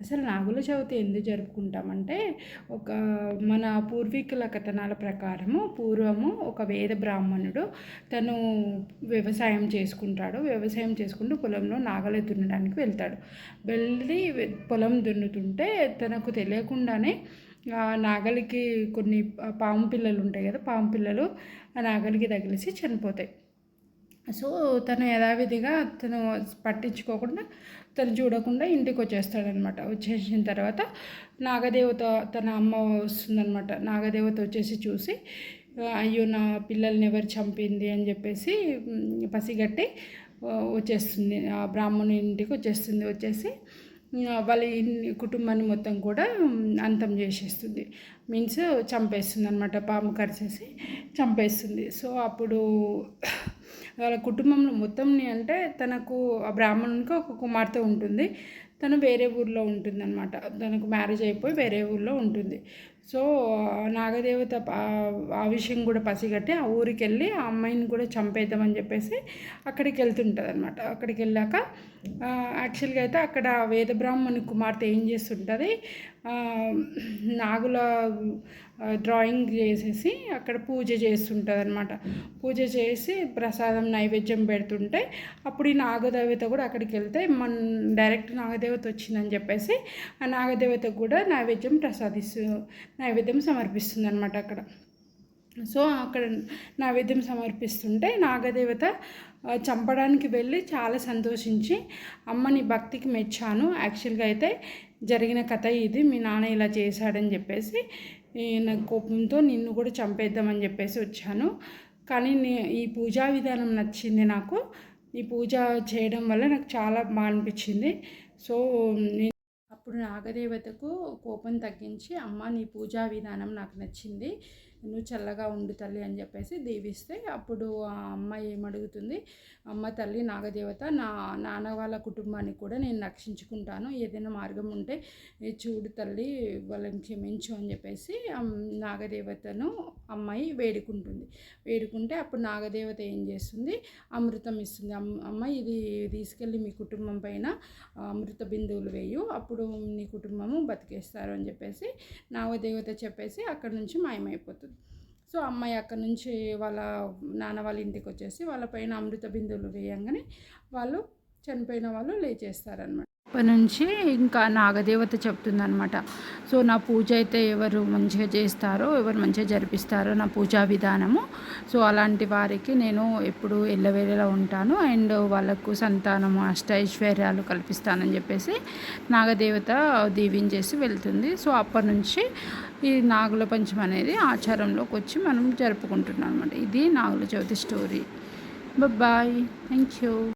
అసలు నాగుల చవితి ఎందుకు జరుపుకుంటామంటే ఒక మన పూర్వీకుల కథనాల ప్రకారము పూర్వము ఒక వేద బ్రాహ్మణుడు తను వ్యవసాయం చేసుకుంటాడు. వ్యవసాయం చేసుకుంటూ పొలంలో నాగలి దున్నడానికి వెళ్తాడు. వెళ్ళి పొలం దున్నుతుంటే తనకు తెలియకుండానే నాగలికి కొన్ని పాము పిల్లలు ఉంటాయి కదా పాము పిల్లలు ఆ నాగలికి తగిలిసి చనిపోతాయి. సో తను యథావిధిగా తను పట్టించుకోకుండా తను చూడకుండా ఇంటికి వచ్చేస్తాడనమాట వచ్చేసిన తర్వాత నాగదేవత తన అమ్మ వస్తుందనమాట. నాగదేవత వచ్చేసి చూసి అయ్యో నా పిల్లల్ని ఎవరు చంపింది? అని చెప్పేసి పసిగట్టి వచ్చేస్తుంది. ఆ బ్రాహ్మణు ఇంటికి వచ్చేస్తుంది. వచ్చేసి వాళ్ళ కుటుంబాన్ని మొత్తం కూడా అంతం చేసేస్తుంది. మీన్స్ చంపేస్తుంది అనమాట పాము కరిచేసి చంపేస్తుంది. సో అప్పుడు వాళ్ళ కుటుంబంలో మొత్తంని అంటే తనకు ఆ బ్రాహ్మణునికి ఒక కుమార్తె ఉంటుంది. తను వేరే ఊర్లో ఉంటుంది అనమాట తనకు మ్యారేజ్ అయిపోయి వేరే ఊర్లో ఉంటుంది. సో నాగదేవత ఆ విషయం కూడా పసిగట్టి ఆ ఊరికి వెళ్ళి ఆ అమ్మాయిని కూడా చంపేద్దామని చెప్పేసి అక్కడికి వెళ్తుంటుంది అనమాట అక్కడికి వెళ్ళాక యాక్చువల్గా అయితే అక్కడ వేద బ్రాహ్మణి కుమార్తె ఏం చేస్తుంటుంది నాగుల డ్రాయింగ్ చేసేసి అక్కడ పూజ చేస్తుంటుంది అనమాట పూజ చేసి ప్రసాదం నైవేద్యం పెడుతుంటే అప్పుడు ఈ నాగదేవత కూడా అక్కడికి వెళ్తే మన డైరెక్ట్ నాగదేవత వచ్చిందని చెప్పేసి ఆ నాగదేవత కూడా నైవేద్యం ప్రసాదిస్తూ నైవేద్యం సమర్పిస్తుంది అనమాట అక్కడ. సో అక్కడ నైవేద్యం సమర్పిస్తుంటే నాగదేవత చంపడానికి వెళ్ళి చాలా సంతోషించి అమ్మని భక్తికి మెచ్చాను. యాక్చువల్గా అయితే జరిగిన కథ ఇది. మీ నాన్న ఇలా చేశాడని చెప్పేసి నా కోపంతో నిన్ను కూడా చంపేద్దామని చెప్పేసి వచ్చాను. కానీ ఈ పూజా విధానం నచ్చింది నాకు. ఈ పూజ చేయడం వల్ల నాకు చాలా బాగా అనిపించింది. సో నేను అప్పుడు నాగదేవతకు కోపం తగ్గించి అమ్మ నీ పూజా విధానం నాకు నచ్చింది. నువ్వు చల్లగా ఉండు తల్లి అని చెప్పేసి దీవిస్తే అప్పుడు ఆ అమ్మాయి ఏమడుగుతుంది? అమ్మ తల్లి నాగదేవత నా నాన్న వాళ్ళ కుటుంబాన్ని కూడా నేను రక్షించుకుంటాను. ఏదైనా మార్గం ఉంటే చూడు తల్లి వాళ్ళని క్షమించు అని చెప్పేసి నాగదేవతను అమ్మాయి వేడుకుంటుంది. వేడుకుంటే అప్పుడు నాగదేవత ఏం చేస్తుంది? అమృతం ఇస్తుంది. అమ్మ ఇది తీసుకెళ్ళి మీ కుటుంబం పైన అమృత బిందువులు వేయు. అప్పుడు నీ కుటుంబము బతికేస్తారు అని చెప్పేసి నాగదేవత చెప్పేసి అక్కడ నుంచి మాయమైపోతుంది. సో అమ్మాయి అక్కడ నుంచి వాళ్ళ నాన్న వాళ్ళ ఇంటికి వచ్చేసి వాళ్ళ పైన అమృత బిందువులు వేయంగానే వాళ్ళు చనిపోయిన వాళ్ళు లేచేస్తారనమాట అప్పటి నుంచి ఇంకా నాగదేవత చెప్తుందనమాట సో నా పూజ అయితే ఎవరు మంచిగా చేస్తారో ఎవరు మంచిగా జరిపిస్తారో నా పూజా విధానము. సో అలాంటి వారికి నేను ఎప్పుడు ఎల్లవేళలా ఉంటాను. అండ్ వాళ్ళకు సంతానము అష్టైశ్వర్యాలు కల్పిస్తానని చెప్పేసి నాగదేవత దీవించేసి వెళ్తుంది. సో అప్పటి నుంచి ఈ నాగుల పంచం అనేది ఆచారంలోకి వచ్చి మనం జరుపుకుంటున్నాం అనమాట ఇది Nagula Chavithi story. Bye thank you